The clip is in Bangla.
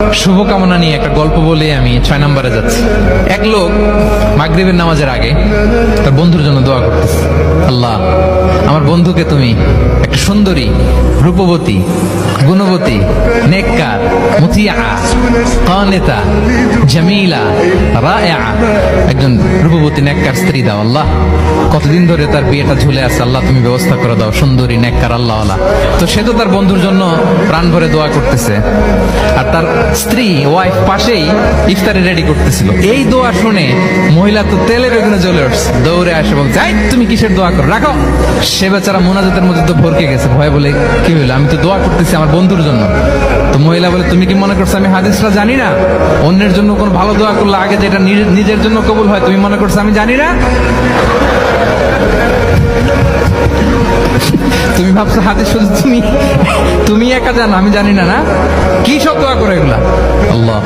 শুভকামনা নিয়ে একটা গল্প বলে আমি ছয় নম্বরে যাচ্ছি। এক লোক মাগরীবের নামাজের আগে তার বন্ধুর জন্য দোয়া করতেছে। আল্লাহ, আমার বন্ধুকে তুমি একটা সুন্দরী, রূপবতী, গুণবতী, নেককার মুতিয়া কানেতা জামিলা রায়া একজন রূপবতী নেককার স্ত্রী দাও আল্লাহ। কতদিন ধরে তার বিয়েটা ঝুলে আছে আল্লাহ তুমি ব্যবস্থা করে দাও সুন্দরী নেককার আল্লাহ আল্লাহ তো সে তো তার বন্ধুর জন্য প্রাণ ভরে দোয়া করতেছে। আর তার স্ত্রী ওয়াইফ পাশেই ইফতারি রেডি করতেছিল। এই দোয়া শুনে মহিলা তো তেলের ওখানে চলে আসছে দৌড়ে আসে বলছে "এই, তুমি কিসের দোয়া করো? রাখো। সে বেচারা মোনাজাতের মধ্যে তো ভরকে গেছে। ভয় বলে কি হইল? আমি তো দোয়া করতেছি আমার বন্ধুর জন্য। তো মহিলা বলে, তুমি কি মনে করছ আমি হাদিসটা জানি না? অন্যের জন্য কোনো ভালো দোয়া করলে আগে যেটা নিজে- নিজের জন্য কবুল হয়, তুমি মনে করছ আমি জানি না? তুমি ভাবছ হাতে শুধু তুমি তুমি একা জানো, আমি জানি না না? কি সব দোয়া করে এগুলা? আল্লাহ